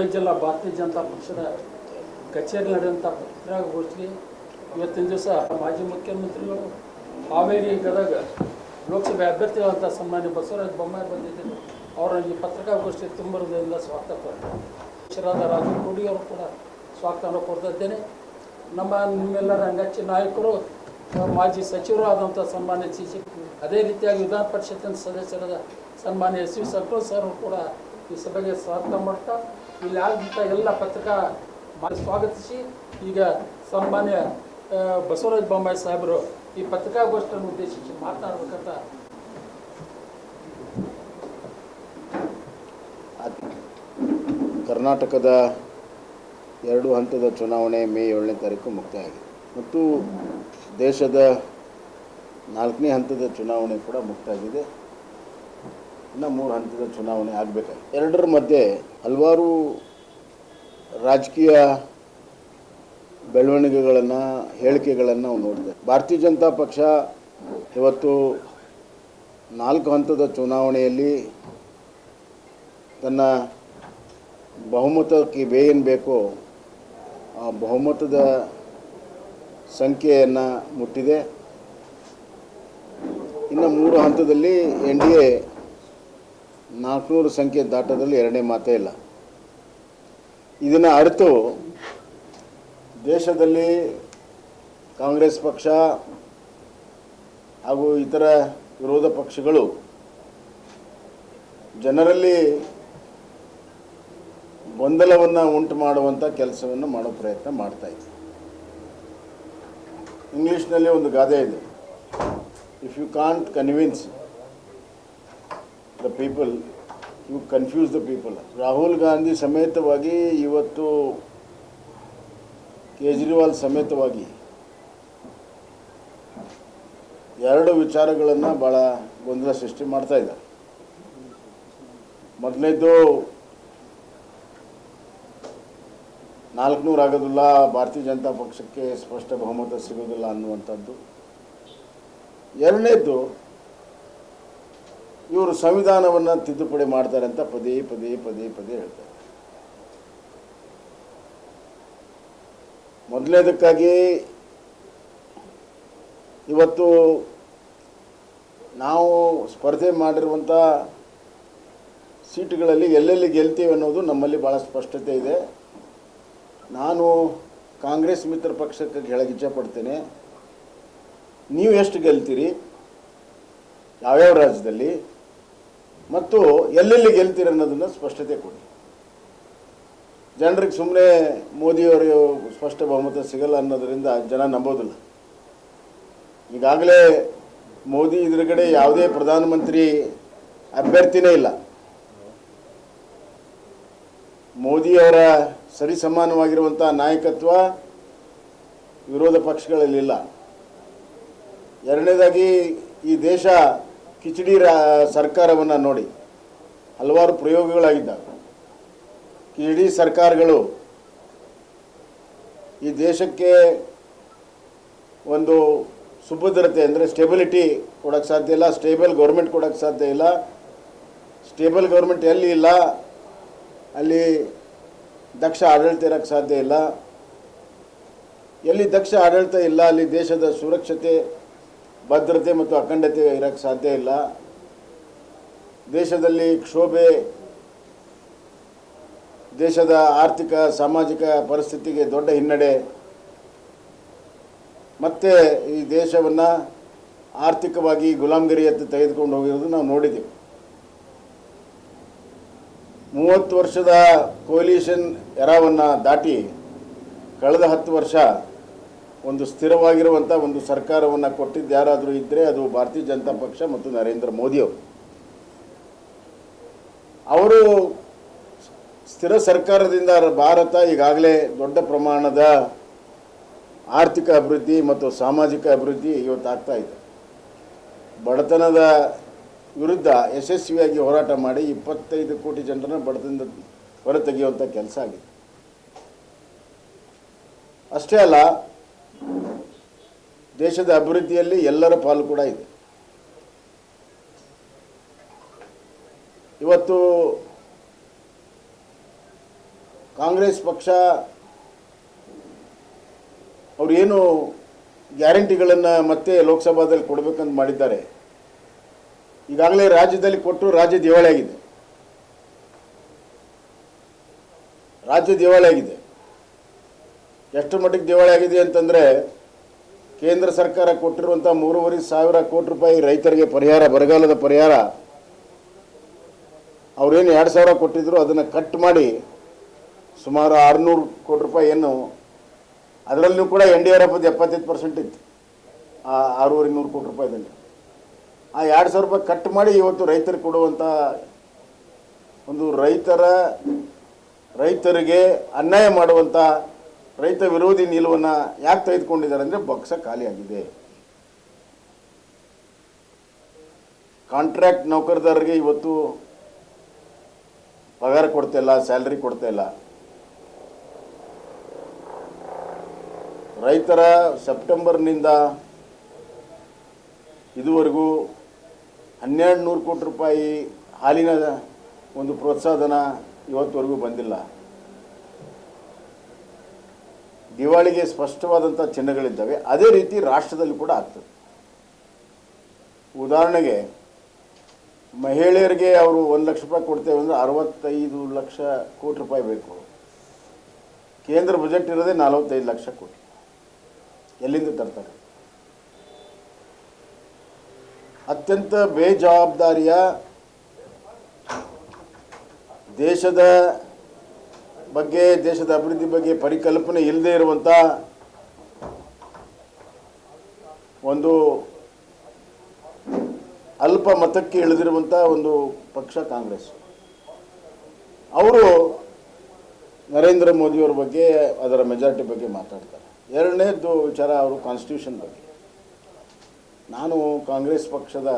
ಗದಗ ಜಿಲ್ಲಾ ಭಾರತೀಯ ಜನತಾ ಪಕ್ಷದ ಕಚೇರಿ ನಡೆದಂಥ ಪತ್ರಿಕಾಗೋಷ್ಠಿಗೆ ಇವತ್ತಿನ ದಿವಸ ಮಾಜಿ ಮುಖ್ಯಮಂತ್ರಿಗಳು ಹಾವೇರಿ ಗದಗ ಲೋಕಸಭೆ ಅಭ್ಯರ್ಥಿಗಳಂತ ಸನ್ಮಾನ್ಯ ಬಸವರಾಜ ಬೊಮ್ಮಾಯಿ ಬಂದಿದ್ದರು. ಅವರ ಈ ಪತ್ರಿಕಾಗೋಷ್ಠಿ ತುಂಬಿರೋದ್ರಿಂದ ಸ್ವಾಗತ ಕೋರ್ತಾರೆ ರಾಜು ಕೋಡಿ ಅವರು ಕೂಡ ಸ್ವಾಗತವನ್ನು ಕೊಡ್ತಾ ಇದ್ದೇನೆ ನಮ್ಮ ನಿಮ್ಮೆಲ್ಲರ ಅಂಗಚ್ಚಿ ನಾಯಕರು, ಮಾಜಿ ಸಚಿವರು ಆದಂಥ ಸನ್ಮಾನ್ಯ ಸಿ ಸಿ, ಅದೇ ರೀತಿಯಾಗಿ ವಿಧಾನ ಪರಿಷತ್ತಿನ ಸದಸ್ಯರಾದ ಸನ್ಮಾನ್ಯ ಎಸ್ ವಿ ಸಂತೋಷ್ ಸರ್ ಕೂಡ ಈ ಸಭೆಗೆ ಸ್ವಾಗತ ಮಾಡ್ತಾ ಇಲ್ಲಿ ಆದಂಥ ಎಲ್ಲ ಪತ್ರಿಕಾ ಸ್ವಾಗತಿಸಿ. ಈಗ ಸಾಮಾನ್ಯ ಬಸವರಾಜ ಬೊಮ್ಮಾಯಿ ಸಾಹೇಬರು ಈ ಪತ್ರಿಕಾಗೋಷ್ಠಿಯನ್ನು ಉದ್ದೇಶಿಸಿ ಮಾತನಾಡಬೇಕಂತ. ಕರ್ನಾಟಕದ ಎರಡು ಹಂತದ ಚುನಾವಣೆ ಮೇ ಏಳನೇ ತಾರೀಕು ಮುಕ್ತಾಯ ಆಗಿದೆ ಮತ್ತು ದೇಶದ ನಾಲ್ಕನೇ ಹಂತದ ಚುನಾವಣೆ ಕೂಡ ಮುಕ್ತಾಯ ಆಗಿದೆ ಇನ್ನು ಮೂರು ಹಂತದ ಚುನಾವಣೆ ಆಗಬೇಕಾಗಿದೆ ಎರಡರ ಮಧ್ಯೆ ಹಲವಾರು ರಾಜಕೀಯ ಬೆಳವಣಿಗೆಗಳನ್ನು, ಹೇಳಿಕೆಗಳನ್ನು ನಾವು ನೋಡಿದೆ. ಭಾರತೀಯ ಜನತಾ ಪಕ್ಷ ಇವತ್ತು ನಾಲ್ಕು ಹಂತದ ಚುನಾವಣೆಯಲ್ಲಿ ತನ್ನ ಬಹುಮತಕ್ಕೆ ಬೇಗೇನು ಬೇಕೋ ಆ ಬಹುಮತದ ಸಂಖ್ಯೆಯನ್ನು ಮುಟ್ಟಿದೆ. ಇನ್ನು ಮೂರು ಹಂತದಲ್ಲಿ ಎನ್ ಡಿ ಎ ನಾಲ್ಕುನೂರು ಸಂಖ್ಯೆ ದಾಟದಲ್ಲಿ ಎರಡನೇ ಮಾತೇ ಇಲ್ಲ. ಇದನ್ನು ಅರ್ಥ ದೇಶದಲ್ಲಿ ಕಾಂಗ್ರೆಸ್ ಪಕ್ಷ ಹಾಗೂ ಇತರ ವಿರೋಧ ಪಕ್ಷಗಳು ಜನರಲ್ಲಿ ಗೊಂದಲವನ್ನು ಉಂಟು ಮಾಡುವಂಥ ಕೆಲಸವನ್ನು ಮಾಡೋ ಪ್ರಯತ್ನ ಮಾಡ್ತಾ ಇದೆ. ಇಂಗ್ಲೀಷ್ನಲ್ಲಿ ಒಂದು ಗಾದೆ ಇದೆ. If you can't convince the people you confuse the people Rahul Gandhi ಸಮೇತವಾಗಿ ಇವತ್ತು ಕೇಜ್ರಿವಾಲ್ ಸಮೇತವಾಗಿ ಎರಡು ವಿಚಾರಗಳನ್ನು ಭಾಳ ಗೊಂದಲ ಸೃಷ್ಟಿ ಮಾಡ್ತಾ ಇದ್ದಾರೆ ಮೊದಲನೇದು ನಾಲ್ಕುನೂರು ಆಗೋದಿಲ್ಲ ಭಾರತೀಯ ಜನತಾ ಪಕ್ಷಕ್ಕೆ ಸ್ಪಷ್ಟ ಬಹುಮತ ಸಿಗೋದಿಲ್ಲ ಅನ್ನುವಂಥದ್ದು ಎರಡನೇದು ಇವರು ಸಂವಿಧಾನವನ್ನು ತಿದ್ದುಪಡಿ ಮಾಡ್ತಾರೆ ಅಂತ ಪದೇ ಪದೇ ಪದೇ ಪದೇ ಹೇಳ್ತಾರೆ. ಮೊದಲನೇದಕ್ಕಾಗಿ ಇವತ್ತು ನಾವು ಸ್ಪರ್ಧೆ ಮಾಡಿರುವಂಥ ಸೀಟುಗಳಲ್ಲಿ ಎಲ್ಲೆಲ್ಲಿ ಗೆಲ್ತೀವಿ ಅನ್ನೋದು ನಮ್ಮಲ್ಲಿ ಭಾಳ ಸ್ಪಷ್ಟತೆ ಇದೆ. ನಾನು ಕಾಂಗ್ರೆಸ್ ಮಿತ್ರ ಪಕ್ಷಕ್ಕೆ ಹೇಳಕ್ಕೆ ಇಚ್ಛೆಪಡ್ತೇನೆ ನೀವು ಎಷ್ಟು ಗೆಲ್ತೀರಿ? ಯಾವ್ಯಾವ ರಾಜ್ಯದಲ್ಲಿ? ಮತ್ತು ಎಲ್ಲೆಲ್ಲಿ ಗೆಲ್ತೀರಿ ಅನ್ನೋದನ್ನು ಸ್ಪಷ್ಟತೆ ಕೊಡಿ. ಜನರಿಗೆ ಸುಮ್ಮನೆ ಮೋದಿಯವರು ಸ್ಪಷ್ಟ ಬಹುಮತ ಸಿಗಲ್ಲ ಅನ್ನೋದರಿಂದ ಜನ ನಂಬೋದಿಲ್ಲ. ಈಗಾಗಲೇ ಮೋದಿ ಎದುರುಗಡೆ ಯಾವುದೇ ಪ್ರಧಾನಮಂತ್ರಿ ಅಭ್ಯರ್ಥಿನೇ ಇಲ್ಲ. ಮೋದಿಯವರ ಸರಿಸಮಾನವಾಗಿರುವಂಥ ನಾಯಕತ್ವ ವಿರೋಧ ಪಕ್ಷಗಳಲ್ಲಿಲ್ಲ ಎರಡನೇದಾಗಿ ಈ ದೇಶ ಕಿಚಡಿ ರಾ ಸರ್ಕಾರವನ್ನು ನೋಡಿ ಹಲವಾರು ಪ್ರಯೋಗಗಳಾಗಿದ್ದಾವೆ. ಕಿಚಡಿ ಸರ್ಕಾರಗಳು ಈ ದೇಶಕ್ಕೆ ಒಂದು ಸುಭದ್ರತೆ ಅಂದರೆ ಸ್ಟೆಬಿಲಿಟಿ ಕೊಡೋಕ್ಕೆ ಸಾಧ್ಯ ಇಲ್ಲ, ಸ್ಟೇಬಲ್ ಗೌರ್ಮೆಂಟ್ ಕೊಡೋಕ್ಕೆ ಸಾಧ್ಯ ಇಲ್ಲ. ಸ್ಟೇಬಲ್ ಗೌರ್ಮೆಂಟ್ ಎಲ್ಲಿ ಇಲ್ಲ? ಅಲ್ಲಿ ದಕ್ಷ ಆಡಳಿತ ಇರೋಕ್ಕೆ ಸಾಧ್ಯ ಇಲ್ಲ. ಎಲ್ಲಿ ದಕ್ಷ ಆಡಳಿತ ಇಲ್ಲ, ಅಲ್ಲಿ ದೇಶದ ಸುರಕ್ಷತೆ ಭದ್ರತೆ ಮತ್ತು ಅಖಂಡತೆ ಇರೋಕ್ಕೆ ಸಾಧ್ಯ ಇಲ್ಲ. ದೇಶದಲ್ಲಿ ಕ್ಷೋಭೆ, ದೇಶದ ಆರ್ಥಿಕ, ಸಾಮಾಜಿಕ ಪರಿಸ್ಥಿತಿಗೆ ದೊಡ್ಡ ಹಿನ್ನಡೆ. ಮತ್ತೆ ಈ ದೇಶವನ್ನು ಆರ್ಥಿಕವಾಗಿ ಗುಲಾಮಗಿರಿಯತ್ತ ತೆಗೆದುಕೊಂಡು ಹೋಗಿರೋದು ನಾವು ನೋಡಿದ್ದೀವಿ. ಮೂವತ್ತು ವರ್ಷದ ಕೋಲಿಷನ್ ಎರವನ್ನು ದಾಟಿ ಕಳೆದ ಹತ್ತು ವರ್ಷ ಒಂದು ಸ್ಥಿರವಾಗಿರುವಂಥ ಒಂದು ಸರ್ಕಾರವನ್ನು ಕೊಟ್ಟಿದ್ದು ಯಾರಾದರೂ ಇದ್ದರೆ ಅದು ಭಾರತೀಯ ಜನತಾ ಪಕ್ಷ ಮತ್ತು ನರೇಂದ್ರ ಮೋದಿಯವರು ಅವರು. ಸ್ಥಿರ ಸರ್ಕಾರದಿಂದ ಭಾರತ ಈಗಾಗಲೇ ದೊಡ್ಡ ಪ್ರಮಾಣದ ಆರ್ಥಿಕ ಅಭಿವೃದ್ಧಿ ಮತ್ತು ಸಾಮಾಜಿಕ ಅಭಿವೃದ್ಧಿ ಇವತ್ತು ಆಗ್ತಾ ಇದೆ. ಬಡತನದ ವಿರುದ್ಧ ಯಶಸ್ವಿಯಾಗಿ ಹೋರಾಟ ಮಾಡಿ ಇಪ್ಪತ್ತೈದು ಕೋಟಿ ಜನರನ್ನ ಬಡತನದ ಹೊರತೆಗೆಯುವಂಥ ಕೆಲಸ ಆಗಿದೆ. ಅಷ್ಟೇ ಅಲ್ಲ ದೇಶದ ಅಭಿವೃದ್ಧಿಯಲ್ಲಿ ಎಲ್ಲರ ಪಾಲು ಕೂಡ ಇದೆ. ಇವತ್ತು ಕಾಂಗ್ರೆಸ್ ಪಕ್ಷ ಅವರು ಏನು ಗ್ಯಾರಂಟಿಗಳನ್ನು ಮತ್ತೆ ಲೋಕಸಭಾದಲ್ಲಿ ಕೊಡಬೇಕಂತ ಮಾಡಿದ್ದಾರೆ. ಈಗಾಗಲೇ ರಾಜ್ಯದಲ್ಲಿ ಕೊಟ್ಟು ರಾಜ್ಯ ದಿವಾಳಿಯಾಗಿದೆ ರಾಜ್ಯ ದಿವಾಳಿ ಆಗಿದೆ. ಎಷ್ಟು ಮಟ್ಟಿಗೆ ದಿವಾಳಿ ಆಗಿದೆ ಅಂತಂದರೆ ಕೇಂದ್ರ ಸರ್ಕಾರ ಕೊಟ್ಟಿರುವಂಥ ಮೂರುವರೆ ಸಾವಿರ ಕೋಟಿ ರೂಪಾಯಿ ರೈತರಿಗೆ ಪರಿಹಾರ, ಬರಗಾಲದ ಪರಿಹಾರ. ಅವ್ರೇನು ಎರಡು ಸಾವಿರ ಕೊಟ್ಟಿದ್ರು, ಅದನ್ನು ಕಟ್ ಮಾಡಿ ಸುಮಾರು ಆರುನೂರು ಕೋಟಿ ರೂಪಾಯಿ ಏನು ಅದರಲ್ಲೂ ಕೂಡ ಎನ್ ಡಿ ಆರ್ ಎಫ್ ಎಪ್ಪತ್ತೈದು ಪರ್ಸೆಂಟ್ ಇತ್ತು. ಆ ಆರೂವರೆ ನೂರು ಕೋಟಿ ರೂಪಾಯಿದಲ್ಲಿ. ಆ ಎರಡು ಸಾವಿರ ರೂಪಾಯಿ ಕಟ್ ಮಾಡಿ ಇವತ್ತು ರೈತರಿಗೆ ಕೊಡುವಂಥ ಒಂದು ರೈತರ, ರೈತರಿಗೆ ಅನ್ಯಾಯ ಮಾಡುವಂಥ ರೈತ ವಿರೋಧಿ ನಿಲುವನ್ನ ಯಾಕೆ ತೆಗೆದುಕೊಂಡಿದ್ದಾರೆ ಅಂದರೆ ಬಕ್ಸ ಖಾಲಿಯಾಗಿದೆ ಕಾಂಟ್ರಾಕ್ಟ್ ನೌಕರದಾರರಿಗೆ ಇವತ್ತು ಪಗಾರ ಕೊಡ್ತಾ ಇಲ್ಲ ಸ್ಯಾಲ್ರಿ ಕೊಡ್ತಾ ಇಲ್ಲ. ರೈತರ ಸೆಪ್ಟೆಂಬರ್ನಿಂದ ಇದುವರೆಗೂ ಹನ್ನೆರಡು ನೂರು ಕೋಟಿ ರೂಪಾಯಿ ಹಾಲಿನ ಒಂದು ಪ್ರೋತ್ಸಾಹಧನ ಇವತ್ತುವರೆಗೂ ಬಂದಿಲ್ಲ. ದಿವಾಳಿಗೆ ಸ್ಪಷ್ಟವಾದಂಥ ಚಿಹ್ನೆಗಳಿದ್ದಾವೆ. ಅದೇ ರೀತಿ ರಾಷ್ಟ್ರದಲ್ಲಿ ಕೂಡ ಆಗ್ತದೆ. ಉದಾಹರಣೆಗೆ ಮಹಿಳೆಯರಿಗೆ ಅವರು ಒಂದು ಲಕ್ಷ ರೂಪಾಯಿ ಕೊಡ್ತೇವೆ ಅಂದರೆ ಅರವತ್ತೈದು ಲಕ್ಷ ಕೋಟಿ ರೂಪಾಯಿ ಬೇಕು. ಕೇಂದ್ರ ಬಜೆಟ್ ಇರೋದೇ ನಲವತ್ತೈದು ಲಕ್ಷ ಕೋಟಿ. ಎಲ್ಲಿಂದ ತರ್ತಾರೆ? ಅತ್ಯಂತ ಬೇಜವಾಬ್ದಾರಿಯ ದೇಶದ ಬಗ್ಗೆ, ದೇಶದ ಅಭಿವೃದ್ಧಿ ಬಗ್ಗೆ ಪರಿಕಲ್ಪನೆ ಇಲ್ಲದೆ ಇರುವಂಥ ಒಂದು ಅಲ್ಪ ಮತಕ್ಕೆ ಇಳಿದಿರುವಂಥ ಒಂದು ಪಕ್ಷ ಕಾಂಗ್ರೆಸ್. ಅವರು ನರೇಂದ್ರ ಮೋದಿಯವ್ರ ಬಗ್ಗೆ, ಅದರ ಮೆಜಾರಿಟಿ ಬಗ್ಗೆ ಮಾತಾಡ್ತಾರೆ. ಎರಡನೇದು ವಿಚಾರ ಅವರು ಕಾನ್ಸ್ಟಿಟ್ಯೂಷನ್ ಬಗ್ಗೆ. ನಾನು ಕಾಂಗ್ರೆಸ್ ಪಕ್ಷದ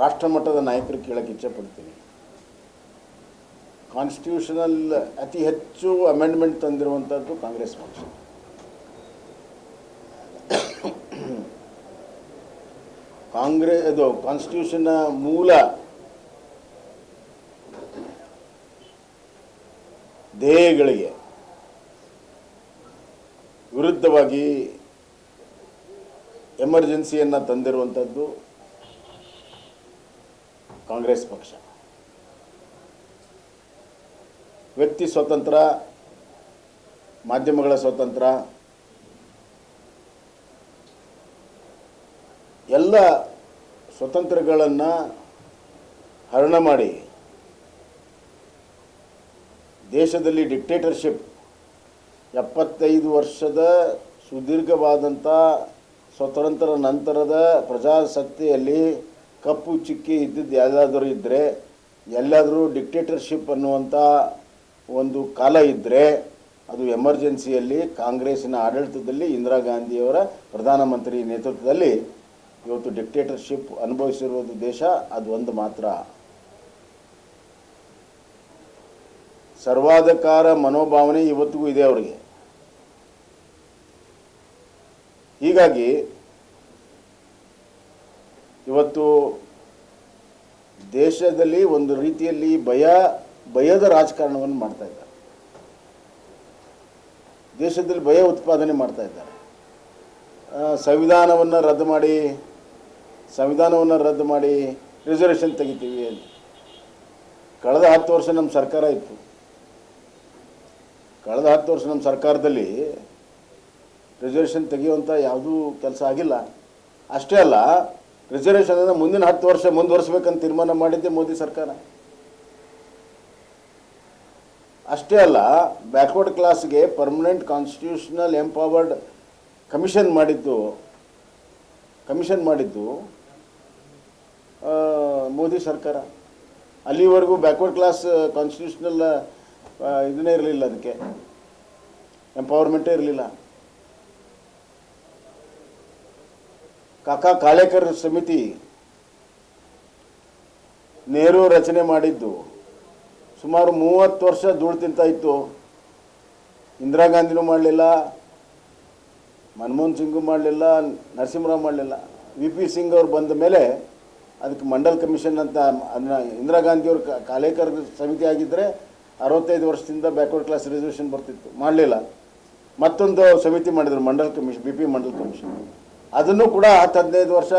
ರಾಷ್ಟ್ರಮಟ್ಟದ ನಾಯಕರು ಕೇಳಕ್ಕೆ ಇಚ್ಛೆಪಡ್ತೀನಿ ಕಾನ್ಸ್ಟಿಟ್ಯೂಷನಲ್ ಅತಿ ಹೆಚ್ಚು ಅಮೆಂಡ್ಮೆಂಟ್ ತಂದಿರುವಂಥದ್ದು ಕಾಂಗ್ರೆಸ್ ಪಕ್ಷ. ಕಾಂಗ್ರೆಸ್ ಇದು ಕಾನ್ಸ್ಟಿಟ್ಯೂಷನ್ನ ಮೂಲ ಧ್ಯೇಯಗಳಿಗೆ ವಿರುದ್ಧವಾಗಿ ಎಮರ್ಜೆನ್ಸಿಯನ್ನು ತಂದಿರುವಂಥದ್ದು ಕಾಂಗ್ರೆಸ್ ಪಕ್ಷ. ವ್ಯಕ್ತಿ ಸ್ವತಂತ್ರ, ಮಾಧ್ಯಮಗಳ ಸ್ವತಂತ್ರ, ಎಲ್ಲ ಸ್ವತಂತ್ರಗಳನ್ನು ಹರಣ ಮಾಡಿ ದೇಶದಲ್ಲಿ ಡಿಕ್ಟೇಟರ್ಶಿಪ್ ಎಪ್ಪತ್ತೈದು ವರ್ಷದ ಸುದೀರ್ಘವಾದಂಥ ಸ್ವತಂತ್ರ ನಂತರದ ಪ್ರಜಾಸತ್ತೆಯಲ್ಲಿ ಕಪ್ಪು ಚಿಕ್ಕಿ ಇದ್ದಿದ್ದು ಯಾವುದಾದ್ರೂ ಇದ್ದರೆ ಎಲ್ಲಾದರೂ ಡಿಕ್ಟೇಟರ್ಶಿಪ್ ಅನ್ನುವಂಥ ಒಂದು ಕಾಲ ಇದ್ದರೆ ಅದು ಎಮರ್ಜೆನ್ಸಿಯಲ್ಲಿ ಕಾಂಗ್ರೆಸ್ಸಿನ ಆಡಳಿತದಲ್ಲಿ ಇಂದಿರಾ ಗಾಂಧಿಯವರ ಪ್ರಧಾನಮಂತ್ರಿ ನೇತೃತ್ವದಲ್ಲಿ ಇವತ್ತು ಡಿಕ್ಟೇಟರ್ಶಿಪ್ ಅನುಭವಿಸಿರುವುದು ದೇಶ, ಅದು ಒಂದು ಮಾತ್ರ. ಸರ್ವಾಧಿಕಾರ ಮನೋಭಾವನೆ ಇವತ್ತಿಗೂ ಇದೆ ಅವರಿಗೆ. ಹೀಗಾಗಿ ಇವತ್ತು ದೇಶದಲ್ಲಿ ಒಂದು ರೀತಿಯಲ್ಲಿ ಭಯ ಭಯದ ರಾಜಕಾರಣವನ್ನು ಮಾಡ್ತಾ ಇದ್ದಾರೆ. ದೇಶದಲ್ಲಿ ಭಯ ಉತ್ಪಾದನೆ ಮಾಡ್ತಾ ಇದ್ದಾರೆ. ಸಂವಿಧಾನವನ್ನು ರದ್ದು ಮಾಡಿ, ಸಂವಿಧಾನವನ್ನು ರದ್ದು ಮಾಡಿ ರಿಸರ್ವೇಷನ್ ತೆಗಿತೀವಿ ಅಂತ ಕಳೆದ ಹತ್ತು ವರ್ಷ ನಮ್ಮ ಸರ್ಕಾರ ಇತ್ತು. ಕಳೆದ ಹತ್ತು ವರ್ಷ ನಮ್ಮ ಸರ್ಕಾರದಲ್ಲಿ ರಿಸರ್ವೇಷನ್ ತೆಗೆಯುವಂಥ ಯಾವುದೂ ಕೆಲಸ ಆಗಿಲ್ಲ. ಅಷ್ಟೇ ಅಲ್ಲ ರಿಸರ್ವೇಷನನ್ನು ಮುಂದಿನ ಹತ್ತು ವರ್ಷ ಮುಂದುವರಿಸ್ಬೇಕಂತ ತೀರ್ಮಾನ ಮಾಡಿದ್ದೆ ಮೋದಿ ಸರ್ಕಾರ. ಅಷ್ಟೇ ಅಲ್ಲ ಬ್ಯಾಕ್ವರ್ಡ್ ಕ್ಲಾಸ್ಗೆ ಪರ್ಮನೆಂಟ್ ಕಾನ್ಸ್ಟಿಟ್ಯೂಷನಲ್ ಎಂಪವರ್ಡ್ ಕಮಿಷನ್ ಮಾಡಿದ್ದು ಕಮಿಷನ್ ಮಾಡಿದ್ದು ಮೋದಿ ಸರ್ಕಾರ. ಅಲ್ಲಿವರೆಗೂ ಬ್ಯಾಕ್ವರ್ಡ್ ಕ್ಲಾಸ್ ಕಾನ್ಸ್ಟಿಟ್ಯೂಷನಲ್ ಇದನ್ನೇ ಇರಲಿಲ್ಲ ಅದಕ್ಕೆ. ಎಂಪವರ್ಮೆಂಟೇ ಇರಲಿಲ್ಲ. ಕಾಕಾ ಕಾಳೇಕರ್ ಸಮಿತಿ, ನೆಹರು ರಚನೆ ಮಾಡಿದ್ದು ಸುಮಾರು ಮೂವತ್ತು ವರ್ಷ ಧೂಳು ತಿಂತ ಇತ್ತು. ಇಂದಿರಾ ಗಾಂಧಿನೂ ಮಾಡಲಿಲ್ಲ, ಮನಮೋಹನ್ ಸಿಂಗು ಮಾಡಲಿಲ್ಲ, ನರಸಿಂಹರಾವ್ ಮಾಡಲಿಲ್ಲ. ವಿ ಪಿ ಸಿಂಗ್ ಅವ್ರು ಬಂದ ಮೇಲೆ ಅದಕ್ಕೆ ಮಂಡಲ್ ಕಮಿಷನ್ ಅಂತ ಅದನ್ನ ಇಂದಿರಾ ಗಾಂಧಿಯವರು ಕಾಲೇಕರ ಸಮಿತಿ ಆಗಿದ್ದರೆ ಅರವತ್ತೈದು ವರ್ಷದಿಂದ ಬ್ಯಾಕ್ವರ್ಡ್ ಕ್ಲಾಸ್ ರಿಸರ್ವೇಷನ್ ಬರ್ತಿತ್ತು. ಮಾಡಲಿಲ್ಲ. ಮತ್ತೊಂದು ಸಮಿತಿ ಮಾಡಿದರು Mandal commission B P Mandal commission. ಅದನ್ನು ಕೂಡ ಹತ್ತು ಹದಿನೈದು ವರ್ಷ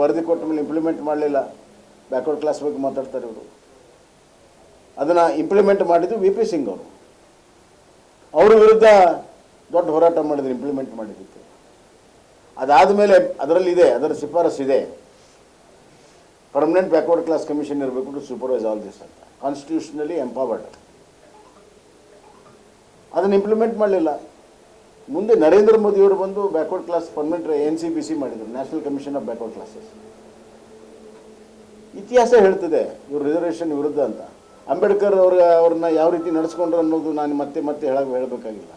ವರದಿ ಕೊಟ್ಟ ಮೇಲೆ ಇಂಪ್ಲಿಮೆಂಟ್ ಮಾಡಲಿಲ್ಲ. ಬ್ಯಾಕ್ವರ್ಡ್ ಕ್ಲಾಸ್ ಬಗ್ಗೆ ಮಾತಾಡ್ತಾರೆ ಇವರು. ಅದನ್ನು ಇಂಪ್ಲಿಮೆಂಟ್ ಮಾಡಿದ್ದು ವಿ ಪಿ ಸಿಂಗ್ ಅವರು. ಅವ್ರ ವಿರುದ್ಧ ದೊಡ್ಡ ಹೋರಾಟ ಮಾಡಿದ್ರು ಇಂಪ್ಲಿಮೆಂಟ್ ಮಾಡಿದ್ದಕ್ಕೆ. ಅದಾದ ಮೇಲೆ ಅದರಲ್ಲಿ ಇದೆ, ಅದರ ಶಿಫಾರಸ್ ಇದೆ. ಪರ್ಮನೆಂಟ್ ಬ್ಯಾಕ್ವರ್ಡ್ ಕ್ಲಾಸ್ ಕಮಿಷನ್ ಇರಬೇಕು ಟು ಸೂಪರ್ವೈಸ್ ಆಲ್ ದಿಸ್ ಅಂತ. ಕಾನ್ಸ್ಟಿಟ್ಯೂಷನಲಿ ಎಂಪವರ್ಡ್ ಅದನ್ನು ಇಂಪ್ಲಿಮೆಂಟ್ ಮಾಡಲಿಲ್ಲ. ಮುಂದೆ ನರೇಂದ್ರ ಮೋದಿಯವರು ಬಂದು backward class permanent N C B C ಮಾಡಿದರು national commission of backward classes ಇತಿಹಾಸ ಹೇಳ್ತದೆ, ಇವರು ರಿಸರ್ವೇಷನ್ ವಿರುದ್ಧ ಅಂತ. ಅಂಬೇಡ್ಕರ್ ಅವ್ರ, ಅವ್ರನ್ನ ಯಾವ ರೀತಿ ನಡೆಸ್ಕೊಂಡ್ರು ಅನ್ನೋದು ನಾನು ಮತ್ತೆ ಮತ್ತೆ ಹೇಳಕ್ ಹೇಳಬೇಕಾಗಿಲ್ಲ.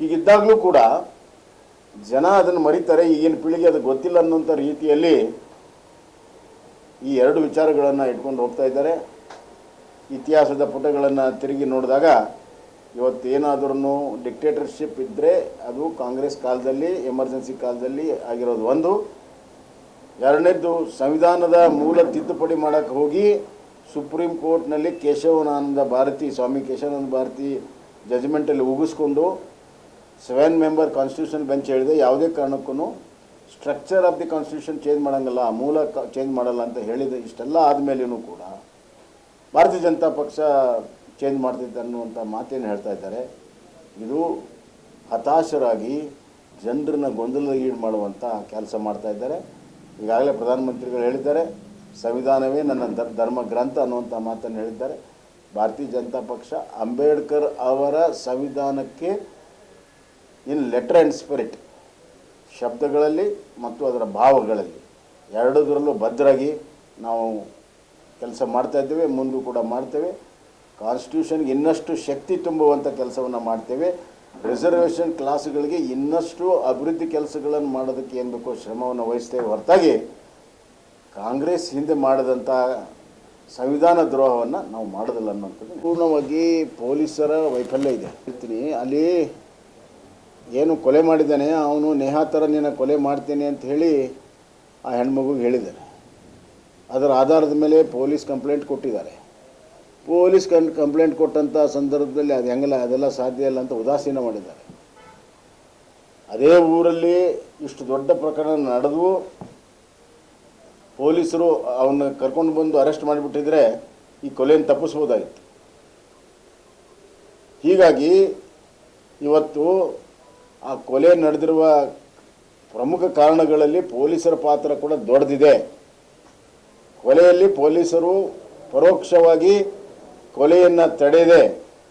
ಹೀಗಿದ್ದಾಗಲೂ ಕೂಡ ಜನ ಅದನ್ನು ಮರಿತಾರೆ, ಈಗಿನ ಪೀಳಿಗೆ ಅದು ಗೊತ್ತಿಲ್ಲ ಅನ್ನೋಂಥ ರೀತಿಯಲ್ಲಿ ಈ ಎರಡು ವಿಚಾರಗಳನ್ನು ಇಟ್ಕೊಂಡು ಹೋಗ್ತಾ ಇದ್ದಾರೆ. ಇತಿಹಾಸದ ಪುಟಗಳನ್ನು ತಿರುಗಿ ನೋಡಿದಾಗ ಇವತ್ತೇನಾದ್ರೂ ಡಿಕ್ಟೇಟರ್ಶಿಪ್ ಇದ್ದರೆ ಅದು ಕಾಂಗ್ರೆಸ್ ಕಾಲದಲ್ಲಿ ಎಮರ್ಜೆನ್ಸಿ ಕಾಲದಲ್ಲಿ ಆಗಿರೋದು ಒಂದು. ಎರಡನೇದ್ದು, ಸಂವಿಧಾನದ ಮೂಲ ತಿದ್ದುಪಡಿ ಮಾಡೋಕ್ಕೆ ಹೋಗಿ ಸುಪ್ರೀಂ ಕೋರ್ಟ್ನಲ್ಲಿ ಕೇಶವಾನಂದ ಭಾರತಿ, ಸ್ವಾಮಿ ಕೇಶವಾನಂದ ಭಾರತಿ ಜಜ್ಮೆಂಟಲ್ಲಿ ಉಗಿಸ್ಕೊಂಡು ಸೆವೆನ್ ಮೆಂಬರ್ ಕಾನ್ಸ್ಟಿಟ್ಯೂಷನ್ ಬೆಂಚ್ ಹೇಳಿದೆ. ಯಾವುದೇ ಕಾರಣಕ್ಕೂ structure of the constitution change ಮಾಡೋಂಗಲ್ಲ. ಮೂಲ ಚೇಂಜ್ ಮಾಡಲ್ಲ ಅಂತ ಹೇಳಿದೆ. ಇಷ್ಟೆಲ್ಲ ಆದಮೇಲೂ ಕೂಡ ಭಾರತೀಯ ಜನತಾ ಪಕ್ಷ ಚೇಂಜ್ ಮಾಡ್ತಿದ್ದೆ ಅನ್ನುವಂಥ ಮಾತೇನು ಹೇಳ್ತಾ ಇದ್ದಾರೆ. ಇದು ಹತಾಶರಾಗಿ ಜನರನ್ನ ಗೊಂದಲ ಈಡು ಮಾಡುವಂಥ ಕೆಲಸ ಮಾಡ್ತಾ ಇದ್ದಾರೆ. ಈಗಾಗಲೇ ಪ್ರಧಾನಮಂತ್ರಿಗಳು ಹೇಳಿದ್ದಾರೆ. ಸಂವಿಧಾನವೇ ನನ್ನ ಧರ್- ಧರ್ಮ ಗ್ರಂಥ ಅನ್ನುವಂಥ ಮಾತನ್ನು ಹೇಳಿದ್ದಾರೆ. ಭಾರತೀಯ ಜನತಾ ಪಕ್ಷ ಅಂಬೇಡ್ಕರ್ ಅವರ ಸಂವಿಧಾನಕ್ಕೆ ಇನ್ ಲೆಟರ್ ಆ್ಯಂಡ್ ಸ್ಪಿರಿಟ್ ಶಬ್ದಗಳಲ್ಲಿ ಮತ್ತು ಅದರ ಭಾವಗಳಲ್ಲಿ ಎರಡದರಲ್ಲೂ ಭದ್ರಾಗಿ ನಾವು ಕೆಲಸ ಮಾಡ್ತಾ ಇದ್ದೇವೆ, ಮುಂದೂ ಕೂಡ ಮಾಡ್ತೇವೆ. ಕಾನ್ಸ್ಟಿಟ್ಯೂಷನ್ಗೆ ಇನ್ನಷ್ಟು ಶಕ್ತಿ ತುಂಬುವಂಥ ಕೆಲಸವನ್ನು ಮಾಡ್ತೇವೆ. ರಿಸರ್ವೇಷನ್ ಕ್ಲಾಸ್ಗಳಿಗೆ ಇನ್ನಷ್ಟು ಅಭಿವೃದ್ಧಿ ಕೆಲಸಗಳನ್ನು ಮಾಡೋದಕ್ಕೆ ಏನು ಬೇಕೋ ಶ್ರಮವನ್ನು ವಹಿಸ್ತೇವೆ ಹೊರತಾಗಿ ಕಾಂಗ್ರೆಸ್ ಹಿಂದೆ ಮಾಡಿದಂಥ ಸಂವಿಧಾನ ದ್ರೋಹವನ್ನು ನಾವು ಮಾಡೋದಿಲ್ಲ ಅನ್ನೋಂಥದ್ದು ಪೂರ್ಣವಾಗಿ ಪೊಲೀಸರ ವೈಫಲ್ಯ ಇದೆ. ಹೇಳ್ತೀನಿ, ಅಲ್ಲಿ ಏನು ಕೊಲೆ ಮಾಡಿದ್ದಾನೆ, ಅವನು ನೇಹಾ ಥರ ನಿನ್ನ ಕೊಲೆ ಮಾಡ್ತೀನಿ ಅಂತ ಹೇಳಿ ಆ ಹೆಣ್ಮಗುಗೆ ಹೇಳಿದ್ದಾರೆ. ಅದರ ಆಧಾರದ ಮೇಲೆ ಪೊಲೀಸ್ ಕಂಪ್ಲೇಂಟ್ ಕೊಟ್ಟಿದ್ದಾರೆ. ಪೊಲೀಸ್ ಕನ್ ಕಂಪ್ಲೇಂಟ್ ಕೊಟ್ಟಂಥ ಸಂದರ್ಭದಲ್ಲಿ ಅದು ಹೆಂಗಲ್ಲ, ಅದೆಲ್ಲ ಸಾಧ್ಯ ಇಲ್ಲ ಅಂತ ಉದಾಸೀನ ಮಾಡಿದ್ದಾರೆ. ಅದೇ ಊರಲ್ಲಿ ಇಷ್ಟು ದೊಡ್ಡ ಪ್ರಕರಣ ನಡೆದು ಪೊಲೀಸರು ಅವನ್ನ ಕರ್ಕೊಂಡು ಬಂದು ಅರೆಸ್ಟ್ ಮಾಡಿಬಿಟ್ಟಿದ್ರೆ ಈ ಕೊಲೆಯನ್ನು ತಪ್ಪಿಸ್ಬೋದಾಗಿತ್ತು ಹೀಗಾಗಿ ಇವತ್ತು ಆ ಕೊಲೆ ನಡೆದಿರುವ ಪ್ರಮುಖ ಕಾರಣಗಳಲ್ಲಿ ಪೊಲೀಸರ ಪಾತ್ರ ಕೂಡ ದೊಡ್ಡದಿದೆ. ಕೊಲೆಯಲ್ಲಿ ಪೊಲೀಸರು ಪರೋಕ್ಷವಾಗಿ ಕೊಲೆಯನ್ನು ತಡೆಯದೆ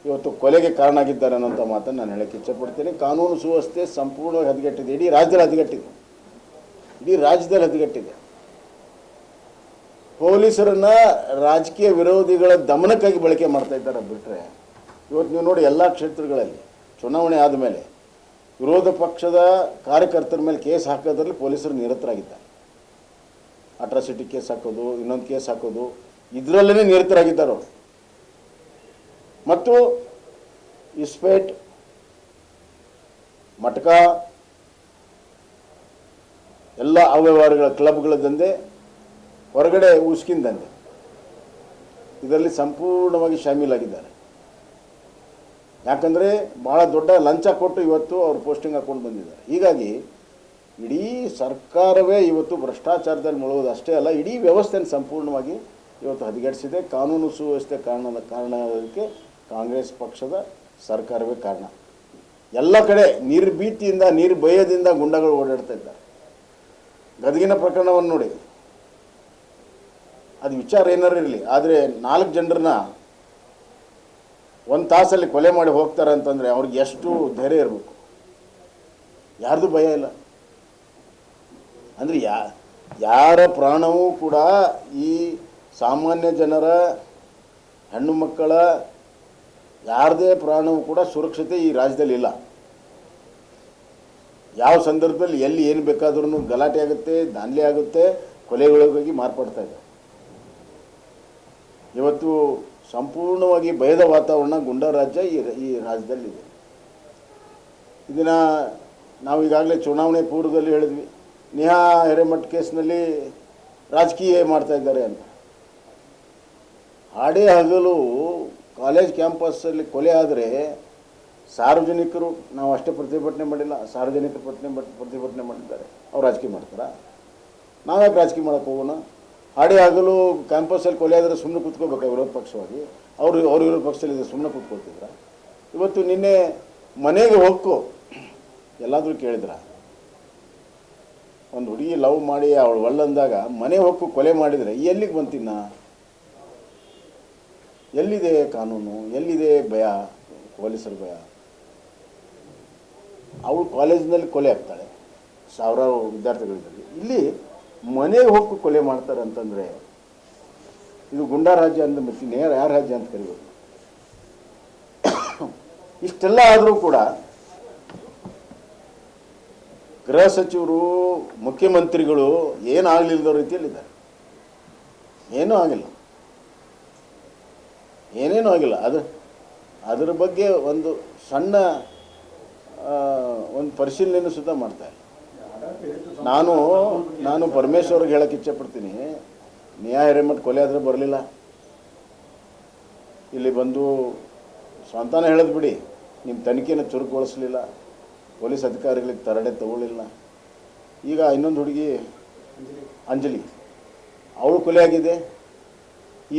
ಇವತ್ತು ಕೊಲೆಗೆ ಕಾರಣ ಆಗಿದ್ದಾರೆ ಅನ್ನೋಂಥ ಮಾತನ್ನು ನಾನು ಹೇಳಕ್ಕೆ ಇಚ್ಛಪಡ್ತೀನಿ. ಕಾನೂನು ಸುವ್ಯವಸ್ಥೆ ಸಂಪೂರ್ಣವಾಗಿ ಹದಗೆಟ್ಟಿದೆ. ಇಡೀ ರಾಜ್ಯದಲ್ಲಿ ಹದಗೆಟ್ಟಿದೆ. ಇಡೀ ರಾಜ್ಯದಲ್ಲಿ ಹದಗೆಟ್ಟಿದೆ. ಪೊಲೀಸರನ್ನ ರಾಜಕೀಯ ವಿರೋಧಿಗಳ ದಮನಕ್ಕಾಗಿ ಬಳಕೆ ಮಾಡ್ತಾ ಇದ್ದಾರೆ ಬಿಟ್ಟರೆ ಇವತ್ತು ನೀವು ನೋಡಿ ಎಲ್ಲ ಕ್ಷೇತ್ರಗಳಲ್ಲಿ ಚುನಾವಣೆ ಆದಮೇಲೆ ವಿರೋಧ ಪಕ್ಷದ ಕಾರ್ಯಕರ್ತರ ಮೇಲೆ ಕೇಸ್ ಹಾಕೋದ್ರಲ್ಲಿ ಪೊಲೀಸರು ನಿರತರಾಗಿದ್ದಾರೆ. ಅಟ್ರಾಸಿಟಿ ಕೇಸ್ ಹಾಕೋದು, ಇನ್ನೊಂದು ಕೇಸ್ ಹಾಕೋದು ಇದರಲ್ಲೇ ನಿರತರಾಗಿದ್ದಾರೆ ಅವರು. ಮತ್ತು ಇಸ್ಪೇಟ್, ಮಟ್ಕ, ಎಲ್ಲ ಅವ್ಯವಹಾರಗಳ ಕ್ಲಬ್ಗಳ ದಂಧೆ ಹೊರಗಡೆ ಉಸ್ಕಿನ ದಂಧೆ. ಇದರಲ್ಲಿ ಸಂಪೂರ್ಣವಾಗಿ ಶಾಮೀಲಾಗಿದ್ದಾರೆ. ಯಾಕಂದರೆ ಭಾಳ ದೊಡ್ಡ ಲಂಚ ಕೊಟ್ಟು ಇವತ್ತು ಅವರು ಪೋಸ್ಟಿಂಗ್ ಹಾಕ್ಕೊಂಡು ಬಂದಿದ್ದಾರೆ. ಹೀಗಾಗಿ ಇಡೀ ಸರ್ಕಾರವೇ ಇವತ್ತು ಭ್ರಷ್ಟಾಚಾರದಲ್ಲಿ ಮುಳುಗೋದು ಅಷ್ಟೇ ಅಲ್ಲ, ಇಡೀ ವ್ಯವಸ್ಥೆಯನ್ನು ಸಂಪೂರ್ಣವಾಗಿ ಇವತ್ತು ಹದಗೆಡಿಸಿದೆ. ಕಾನೂನು ಸುವ್ಯವಸ್ಥೆ ಕಾರಣದ ಕಾರಣಕ್ಕೆ ಕಾಂಗ್ರೆಸ್ ಪಕ್ಷದ ಸರ್ಕಾರವೇ ಕಾರಣ. ಎಲ್ಲ ಕಡೆ ನಿರ್ಭೀತಿಯಿಂದ, ನಿರ್ಭಯದಿಂದ ಗುಂಡಗಳು ಓಡಾಡ್ತಾ ಇದ್ದಾರೆ. ಗದಗಿನ ಪ್ರಕರಣವನ್ನು ನೋಡಿ. ಅದು ವಿಚಾರ ಏನಾರು ಇರಲಿ, ಆದರೆ ನಾಲ್ಕು ಜನರನ್ನ ಒಂದು ತಾಸಲ್ಲಿ ಕೊಲೆ ಮಾಡಿ ಹೋಗ್ತಾರೆ ಅಂತಂದರೆ ಅವ್ರಿಗೆ ಎಷ್ಟು ಧೈರ್ಯ ಇರಬೇಕು. ಯಾರ್ದು ಭಯ ಇಲ್ಲ. ಅಂದರೆ ಯಾ, ಯಾರ ಪ್ರಾಣವೂ ಕೂಡ ಈ ಸಾಮಾನ್ಯ ಜನರ ಹೆಣ್ಣು ಮಕ್ಕಳ ಯಾರದೇ ಪ್ರಾಣವೂ ಕೂಡ ಸುರಕ್ಷತೆ ಈ ರಾಜ್ಯದಲ್ಲಿ ಇಲ್ಲ. ಯಾವ ಸಂದರ್ಭದಲ್ಲಿ ಎಲ್ಲಿ ಏನು ಬೇಕಾದ್ರೂ ಗಲಾಟೆ ಆಗುತ್ತೆ, ದಾಂಧಲೆ ಆಗುತ್ತೆ ಕೊಲೆಗಳಿಗಾಗಿ ಮಾರ್ಪಡ್ತಾ ಇದೆ ಇವತ್ತು ಸಂಪೂರ್ಣವಾಗಿ ಭಯದ ವಾತಾವರಣ ಗುಂಡ ರಾಜ್ಯ ಈ ಈ ರಾಜ್ಯದಲ್ಲಿದೆ. ಇದನ್ನು ನಾವು ಈಗಾಗಲೇ ಚುನಾವಣೆ ಪೂರ್ವದಲ್ಲಿ ಹೇಳಿದ್ವಿ. ನೇಹಾ ಹಿರೇಮಠ್ ಕೇಸ್ನಲ್ಲಿ ರಾಜಕೀಯ ಮಾಡ್ತಾ ಇದ್ದಾರೆ ಅಂತ. ಹಾಡೇ ಹಗಲು ಕಾಲೇಜ್ ಕ್ಯಾಂಪಸ್ಸಲ್ಲಿ ಕೊಲೆ ಆದರೆ ಸಾರ್ವಜನಿಕರು, ನಾವು ಅಷ್ಟೇ ಪ್ರತಿಭಟನೆ ಮಾಡಿಲ್ಲ, ಸಾರ್ವಜನಿಕರು ಪ್ರತಿಭಟನೆ ಪ್ರತಿಭಟನೆ ಮಾಡಿದ್ದಾರೆ. ಅವ್ರು ರಾಜಕೀಯ ಮಾಡ್ತಾರಾ? ನಾವ್ಯಾಕೆ ರಾಜಕೀಯ ಮಾಡೋಕ್ಕೆ ಹೋಗೋಣ? ಹಾಡೇ ಆಗಲು ಕ್ಯಾಂಪಸಲ್ಲಿ ಕೊಲೆ ಆದರೆ ಸುಮ್ಮನೆ ಕೂತ್ಕೋಬೇಕಾ ವಿರೋಧ ಪಕ್ಷವಾಗಿ. ಅವರು, ಅವ್ರ ವಿರೋಧ ಪಕ್ಷದಲ್ಲಿ ಸುಮ್ಮನೆ ಕೂತ್ಕೊಳ್ತಿದ್ರ. ಇವತ್ತು ನಿನ್ನೆ ಮನೆಗೆ ಹೊಕ್ಕು ಎಲ್ಲಾದರೂ ಕೇಳಿದ್ರ. ಒಂದು ಹುಡುಗಿ ಲವ್ ಮಾಡಿ, ಅವಳು ಒಳ್ಳಂದಾಗ ಮನೆ ಹೊಕ್ಕು ಕೊಲೆ ಮಾಡಿದರೆ ಎಲ್ಲಿಗೆ ಬಂತಿನ್ನ ಎಲ್ಲಿದೆ ಕಾನೂನು? ಎಲ್ಲಿದೆ ಭಯ? ಪೊಲೀಸರ ಭಯ? ಅವಳು ಕಾಲೇಜಿನಲ್ಲಿ ಕೊಲೆ ಆಗ್ತಾಳೆ. ಸಾವಿರಾರು ವಿದ್ಯಾರ್ಥಿಗಳಿದ್ದಾರೆ. ಇಲ್ಲಿ ಮನೆಗೆ ಹೋಗಿ ಕೊಲೆ ಮಾಡ್ತಾರೆ ಅಂತಂದರೆ ಇದು ಗುಂಡಾ ರಾಜ್ಯ ಅಂತ ಮತ್ತೆ ನೇರ ಯಾರ ರಾಜ್ಯ ಅಂತ ಕರಿಬೋದು ಇಷ್ಟೆಲ್ಲ ಆದರೂ ಕೂಡ ಗೃಹ ಸಚಿವರು, ಮುಖ್ಯಮಂತ್ರಿಗಳು ಏನಾಗಲಿಲ್ಲದ ರೀತಿಯಲ್ಲಿದ್ದಾರೆ. ಏನೂ ಆಗಿಲ್ಲ. ಏನೇನೂ ಆಗಿಲ್ಲ. ಅದು ಅದರ ಬಗ್ಗೆ ಒಂದು ಸಣ್ಣ ಒಂದು ಪರಿಶೀಲನೆ ಸುತ್ತ ಮಾಡ್ತಾ ಇಲ್ಲ. ನಾನು ನಾನು ಪರಮೇಶ್ವರ್ಗೆ ಹೇಳಕ್ಕೆ ಇಚ್ಛೆಪಡ್ತೀನಿ ನ್ಯಾಯ ಹಿರೇಮಠ ಕೊಲೆ ಆದರೆ ಬರಲಿಲ್ಲ. ಇಲ್ಲಿ ಬಂದು ಸ್ವಂತಾನ ಹೇಳೋದು ಬಿಡಿ. ನಿಮ್ಮ ತನಿಖೆನ ಚುರುಕುಗೊಳಿಸಲಿಲ್ಲ. ಪೊಲೀಸ್ ಅಧಿಕಾರಿಗಳಿಗೆ ತರಡೆ ತಗೊಳ್ಳಿಲ್ಲ. ಈಗ ಇನ್ನೊಂದು ಹುಡುಗಿ, ಅಂಜಲಿ, ಅವಳು ಕೊಲೆ ಆಗಿದೆ.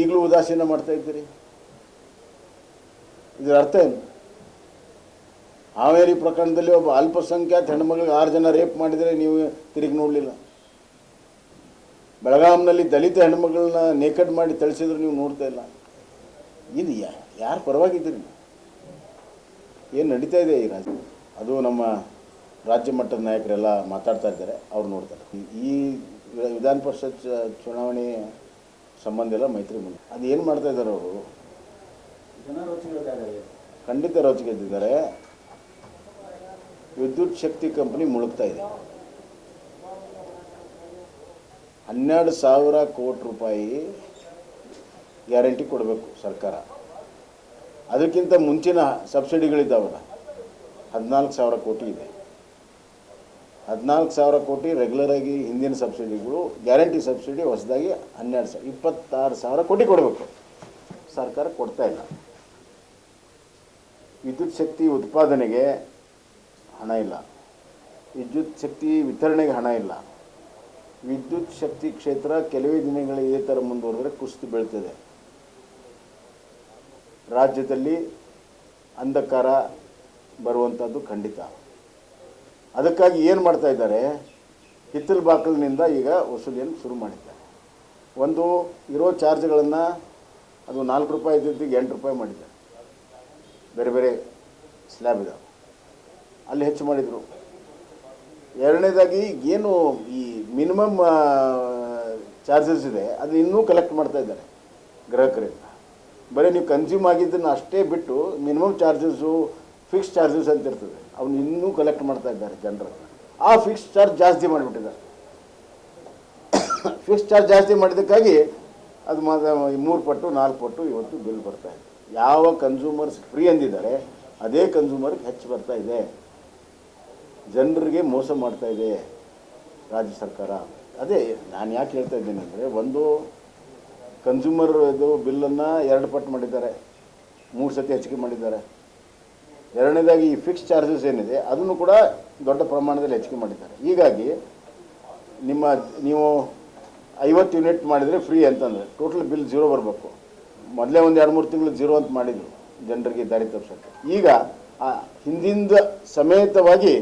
ಈಗಲೂ ಉದಾಸೀನ ಮಾಡ್ತಾ ಇದ್ದೀರಿ. ಇದರ ಅರ್ಥ ಏನು? ಹಾವೇರಿ ಪ್ರಕರಣದಲ್ಲಿ ಒಬ್ಬ ಅಲ್ಪಸಂಖ್ಯಾತ ಹೆಣ್ಮಗಳಿಗೆ ಆರು ಜನ ರೇಪ್ ಮಾಡಿದರೆ ನೀವು ತಿರುಗಿ ನೋಡಲಿಲ್ಲ. ಬೆಳಗಾಂನಲ್ಲಿ ದಲಿತ ಹೆಣ್ಮಗಳನ್ನ ನೇಕಡ್ ಮಾಡಿ ತಳಿಸಿದ್ರೆ ನೀವು ನೋಡ್ತಾ ಇಲ್ಲ. ಇದು ಯಾರು ಪರವಾಗಿದ್ದೀರಿ? ಏನು ನಡೀತಾ ಇದೆ ಈ ರಾಜ್ಯ ಅದು ನಮ್ಮ ರಾಜ್ಯ ಮಟ್ಟದ ನಾಯಕರೆಲ್ಲ ಮಾತಾಡ್ತಾ ಇದ್ದಾರೆ ಅವ್ರು ನೋಡ್ತಾರೆ. ಈ- ವಿಧಾನ ಪರಿಷತ್ ಚ- ಚುನಾವಣೆ ಸಂಬಂಧ ಎಲ್ಲ ಮೈತ್ರಿ ಮುಂದೆ ಅದು ಏನು ಮಾಡ್ತಾ ಇದ್ದಾರೆ ಅವರು? ಖಂಡಿತ ರೋಚಿಗೆದ್ದಿದ್ದಾರೆ ವಿದ್ಯುತ್ ಶಕ್ತಿ ಕಂಪನಿ ಮುಳುಗ್ತಾ ಇದೆ. ಹನ್ನೆರಡು ಸಾವಿರ ಕೋಟಿ ರೂಪಾಯಿ ಗ್ಯಾರಂಟಿ ಕೊಡಬೇಕು ಸರ್ಕಾರ. ಅದಕ್ಕಿಂತ ಮುಂಚಿನ ಸಬ್ಸಿಡಿಗಳಿದ್ದಾವಲ್ಲ, ಹದಿನಾಲ್ಕು ಸಾವಿರ ಕೋಟಿ ಇದೆ. ಹದಿನಾಲ್ಕು ಸಾವಿರ ಕೋಟಿ ರೆಗ್ಯುಲರ್ ಆಗಿ ಹಿಂದಿನ ಸಬ್ಸಿಡಿಗಳು ಗ್ಯಾರಂಟಿ ಸಬ್ಸಿಡಿ ಹೊಸದಾಗಿ ಹನ್ನೆರಡು ಸಾವಿರ ಇಪ್ಪತ್ತಾರು ಸಾವಿರ ಕೋಟಿ ಕೊಡಬೇಕು. ಸರ್ಕಾರ ಕೊಡ್ತಾ ಇಲ್ಲ. ವಿದ್ಯುತ್ ಶಕ್ತಿ ಉತ್ಪಾದನೆಗೆ ಹಣ ಇಲ್ಲ. ವಿದ್ಯುತ್ ಶಕ್ತಿ ವಿತರಣೆಗೆ ಹಣ ಇಲ್ಲ. ವಿದ್ಯುತ್ ಶಕ್ತಿ ಕ್ಷೇತ್ರ ಕೆಲವೇ ದಿನಗಳ ಇದೇ ಥರ ಮುಂದುವರೆದ್ರೆ ಕುಸಿದು ಬೀಳ್ತದೆ. ರಾಜ್ಯದಲ್ಲಿ ಅಂಧಕಾರ ಬರುವಂಥದ್ದು ಖಂಡಿತ. ಅದಕ್ಕಾಗಿ ಏನು ಮಾಡ್ತಾ ಇದ್ದಾರೆ? ಹಿತ್ತಲು ಬಾಕಲಿನಿಂದ ಈಗ ವಸೂಲಿಯನ್ನು ಶುರು ಮಾಡಿದ್ದಾರೆ. ಒಂದು ಇರೋ ಚಾರ್ಜ್ಗಳನ್ನು ಅದು ನಾಲ್ಕು ರೂಪಾಯಿ ಇದ್ದಿದ್ದಿಗೆ ಎಂಟು ರೂಪಾಯಿ ಮಾಡಿದ್ದಾರೆ. ಬೇರೆ ಬೇರೆ ಸ್ಲ್ಯಾಬ್ ಇದಾವೆ. ಅಲ್ಲಿ ಹೆಚ್ಚು ಮಾಡಿದರು. ಎರಡನೇದಾಗಿ ಏನು ಈ ಮಿನಿಮಮ್ ಚಾರ್ಜಸ್ ಇದೆ ಅದು ಇನ್ನೂ ಕಲೆಕ್ಟ್ ಮಾಡ್ತಾ ಇದ್ದಾರೆ ಗ್ರಾಹಕರಿಂದ. ಬರೀ ನೀವು ಕನ್ಸ್ಯೂಮ್ ಆಗಿದ್ದನ್ನು ಅಷ್ಟೇ ಬಿಟ್ಟು ಮಿನಿಮಮ್ ಚಾರ್ಜಸ್ಸು ಫಿಕ್ಸ್ ಚಾರ್ಜಸ್ ಅಂತ ಇರ್ತದೆ. ಅವನು ಇನ್ನೂ ಕಲೆಕ್ಟ್ ಮಾಡ್ತಾ ಇದ್ದಾರೆ ಜನರು. ಆ ಫಿಕ್ಸ್ ಚಾರ್ಜ್ ಜಾಸ್ತಿ ಮಾಡಿಬಿಟ್ಟಿದ್ದಾರೆ. ಫಿಕ್ಸ್ ಚಾರ್ಜ್ ಜಾಸ್ತಿ ಮಾಡಿದ್ದಕ್ಕಾಗಿ ಅದು ಮಾತ್ರ ಮೂರು ಪಟ್ಟು, ನಾಲ್ಕು ಪಟ್ಟು ಇವತ್ತು ಬಿಲ್ ಬರ್ತಾ ಇದೆ. ಯಾವ ಕನ್ಸ್ಯೂಮರ್ಸ್ ಫ್ರೀ ಅಂದಿದ್ದಾರೆ, ಅದೇ ಕನ್ಸ್ಯೂಮರ್ಗೆ ಹೆಚ್ಚು ಬರ್ತಾ ಇದೆ. ಜನರಿಗೆ ಮೋಸ ಮಾಡ್ತಾ ಇದೆ ರಾಜ್ಯ ಸರ್ಕಾರ. ಅದೇ, ನಾನು ಯಾಕೆ ಹೇಳ್ತಾ ಇದ್ದೀನಿ ಅಂದರೆ, ಒಂದು ಕನ್ಸ್ಯೂಮರ್ ಇದು ಬಿಲ್ಲನ್ನು ಎರಡು ಪಟ್ಟು ಮಾಡಿದ್ದಾರೆ. ಮೂರು ಸತಿ ಹೆಚ್ಚಿಗೆ ಮಾಡಿದ್ದಾರೆ. ಎರಡನೇದಾಗಿ ಈ ಫಿಕ್ಸ್ ಚಾರ್ಜಸ್ ಏನಿದೆ, ಅದನ್ನು ಕೂಡ ದೊಡ್ಡ ಪ್ರಮಾಣದಲ್ಲಿ ಹೆಚ್ಚಿಗೆ ಮಾಡಿದ್ದಾರೆ. ಹೀಗಾಗಿ, ನಿಮ್ಮ, ನೀವು ಐವತ್ತು ಯೂನಿಟ್ ಮಾಡಿದರೆ ಫ್ರೀ ಅಂತಂದರೆ ಟೋಟಲ್ ಬಿಲ್ ಜೀರೋ ಬರಬೇಕು. ಮೊದಲೇ ಒಂದು ಎರಡು ಮೂರು ತಿಂಗಳು ಜೀರೋ ಅಂತ ಮಾಡಿದರು, ಜನರಿಗೆ ದಾರಿ ತಪ್ಪಿಸೋಕ್ಕೆ. ಈಗ, ಆ ಹಿಂದಿಂದ ಸಮೇತವಾಗಿ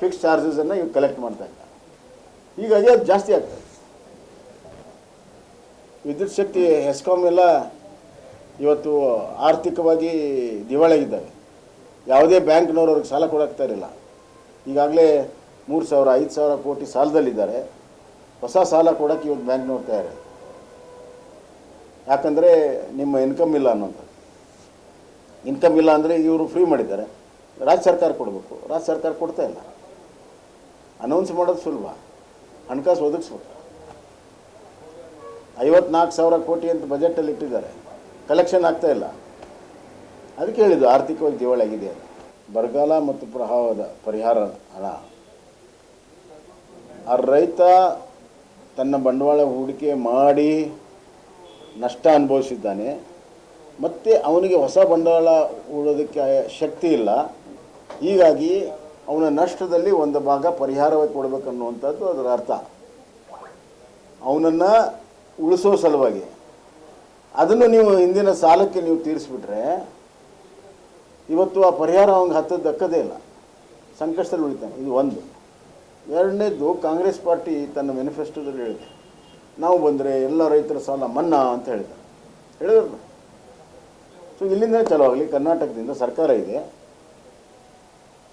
ಫಿಕ್ಸ್ ಚಾರ್ಜಸನ್ನು ಇವ್ರು ಕಲೆಕ್ಟ್ ಮಾಡ್ತಾ ಇದ್ದಾರೆ. ಹೀಗಾಗಿ ಅದು ಜಾಸ್ತಿ ಆಗ್ತದೆ. ವಿದ್ಯುತ್ ಶಕ್ತಿ ಹೆಸ್ಕಾಮ್ ಎಲ್ಲ ಇವತ್ತು ಆರ್ಥಿಕವಾಗಿ ದಿವಾಳಿಯಾಗಿದ್ದಾವೆ ಯಾವುದೇ ಬ್ಯಾಂಕ್ನವ್ರು ಅವ್ರಿಗೆ ಸಾಲ ಕೊಡಾಕ್ತಾ ಇರಲಿಲ್ಲ. ಈಗಾಗಲೇ ಮೂರು ಸಾವಿರ, ಐದು ಸಾವಿರ ಕೋಟಿ ಸಾಲದಲ್ಲಿದ್ದಾರೆ. ಹೊಸ ಸಾಲ ಕೊಡೋಕ್ಕೆ ಇವತ್ತು ಬ್ಯಾಂಕ್ನವ್ರು ತಯಾರಿ ಯಾಕಂದರೆ ನಿಮ್ಮ ಇನ್ಕಮ್ ಇಲ್ಲ ಅನ್ನೋದು. ಇನ್ಕಮ್ ಇಲ್ಲ ಅಂದರೆ ಇವರು ಫ್ರೀ ಮಾಡಿದ್ದಾರೆ. ರಾಜ್ಯ ಸರ್ಕಾರ ಕೊಡಬೇಕು. ರಾಜ್ಯ ಸರ್ಕಾರ ಕೊಡ್ತಾ ಇಲ್ಲ. ಅನೌನ್ಸ್ ಮಾಡೋದು ಸುಲಭ ಹಣಕಾಸು ಒದಗಿಸ್ಬೇಕು. ಐವತ್ನಾಲ್ಕು ಸಾವಿರ ಕೋಟಿ ಅಂತ ಬಜೆಟಲ್ಲಿ ಇಟ್ಟಿದ್ದಾರೆ. ಕಲೆಕ್ಷನ್ ಆಗ್ತಾ ಇಲ್ಲ. ಅದಕ್ಕೆ ಹೇಳಿದ್ದು ಆರ್ಥಿಕವಾಗಿ ದಿವಾಳಿ ಆಗಿದೆ ಅಂತ. ಬರಗಾಲ ಮತ್ತು ಪ್ರವಾಹದ ಪರಿಹಾರ ಹಣ ಆ ರೈತ ತನ್ನ ಬಂಡವಾಳ ಹೂಡಿಕೆ ಮಾಡಿ ನಷ್ಟ ಅನುಭವಿಸಿದ್ದಾನೆ. ಮತ್ತು ಅವನಿಗೆ ಹೊಸ ಬಂಡವಾಳ ಹೂಡೋದಕ್ಕೆ ಶಕ್ತಿ ಇಲ್ಲ. ಹೀಗಾಗಿ ಅವನ ನಷ್ಟದಲ್ಲಿ ಒಂದು ಭಾಗ ಪರಿಹಾರವಾಗಿ ಕೊಡಬೇಕನ್ನುವಂಥದ್ದು ಅದರ ಅರ್ಥ. ಅವನನ್ನು ಉಳಿಸೋ ಸಲುವಾಗಿ. ಅದನ್ನು ನೀವು ಹಿಂದಿನ ಸಾಲಕ್ಕೆ ನೀವು ತೀರಿಸ್ಬಿಟ್ರೆ ಇವತ್ತು ಆ ಪರಿಹಾರ ಅವ್ನಿಗೆ ಹತ್ತದ ದಕ್ಕದೇ ಇಲ್ಲ. ಸಂಕಷ್ಟದಲ್ಲಿ ಉಳಿತಾನೆ. ಇದು ಒಂದು. ಎರಡನೇದು ಕಾಂಗ್ರೆಸ್ ಪಾರ್ಟಿ ತನ್ನ ಮ್ಯಾನಿಫೆಸ್ಟೋದಲ್ಲಿ ಹೇಳಿದೆ. ನಾವು ಬಂದರೆ ಎಲ್ಲ ರೈತರ ಸಾಲ ಮನ್ನಾ ಅಂತ ಹೇಳಿದ್ದಾರೆ. ಹೇಳಿದ್ರು ಸೊ ಇಲ್ಲಿಂದ ಚಲೋ ಆಗಲಿ, ಕರ್ನಾಟಕದಿಂದ ಸರ್ಕಾರ ಇದೆ.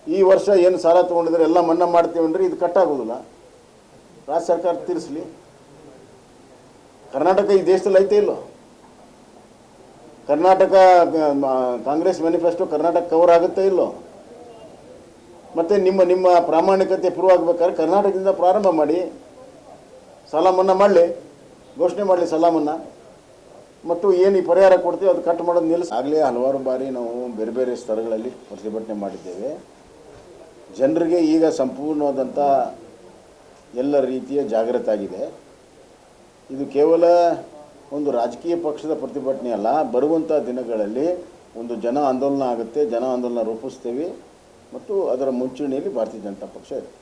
ಈ ವರ್ಷ ಏನು ಸಾಲ ತೊಗೊಂಡಿದ್ರೆ ಎಲ್ಲ ಮನ್ನಾ ಮಾಡ್ತೀವಿ ಅಂದ್ರೆ ಇದು ಕಟ್ಟಾಗೋದಿಲ್ಲ ರಾಜ್ಯ ಸರ್ಕಾರ ತೀರಿಸಲಿ. ಕರ್ನಾಟಕ ಈ ದೇಶದಲ್ಲಿ ಐತೆ ಇಲ್ಲೋ? Karnataka Congress manifesto Karnataka cover ಆಗುತ್ತೆ ಇಲ್ಲೋ? ಮತ್ತು ನಿಮ್ಮ ನಿಮ್ಮ ಪ್ರಾಮಾಣಿಕತೆ ಪ್ರೂವ್ ಆಗಬೇಕಾದ್ರೆ ಕರ್ನಾಟಕದಿಂದ ಪ್ರಾರಂಭ ಮಾಡಿ, ಸಾಲ ಮನ್ನಾ ಮಾಡಲಿ, ಘೋಷಣೆ ಮಾಡಲಿ ಸಾಲ ಮನ್ನಾ. ಮತ್ತು ಏನು ಈ ಪರಿಹಾರ ಕೊಡ್ತೀವಿ ಅದು ಕಟ್ ಮಾಡೋದು ನಿಲ್ಲಿಸಿ ಆಗಲೇ ಹಲವಾರು ಬಾರಿ ನಾವು ಬೇರೆ ಬೇರೆ ಸ್ಥಳಗಳಲ್ಲಿ ಪ್ರತಿಭಟನೆ ಮಾಡಿದ್ದೇವೆ. ಜನರಿಗೆ ಈಗ ಸಂಪೂರ್ಣವಾದಂಥ ಎಲ್ಲ ರೀತಿಯ ಜಾಗೃತಾಗಿದೆ ಇದು ಕೇವಲ ಒಂದು ರಾಜಕೀಯ ಪಕ್ಷದ ಪ್ರತಿಭಟನೆ ಅಲ್ಲ ಬರುವಂಥ ದಿನಗಳಲ್ಲಿ ಒಂದು ಜನ ಆಂದೋಲನ ಆಗುತ್ತೆ, ಜನ ಆಂದೋಲನ ರೂಪಿಸ್ತೇವೆ. ಮತ್ತು ಅದರ ಮುಂಚೂಣಿಯಲ್ಲಿ ಭಾರತೀಯ ಜನತಾ ಪಕ್ಷ ಇದೆ.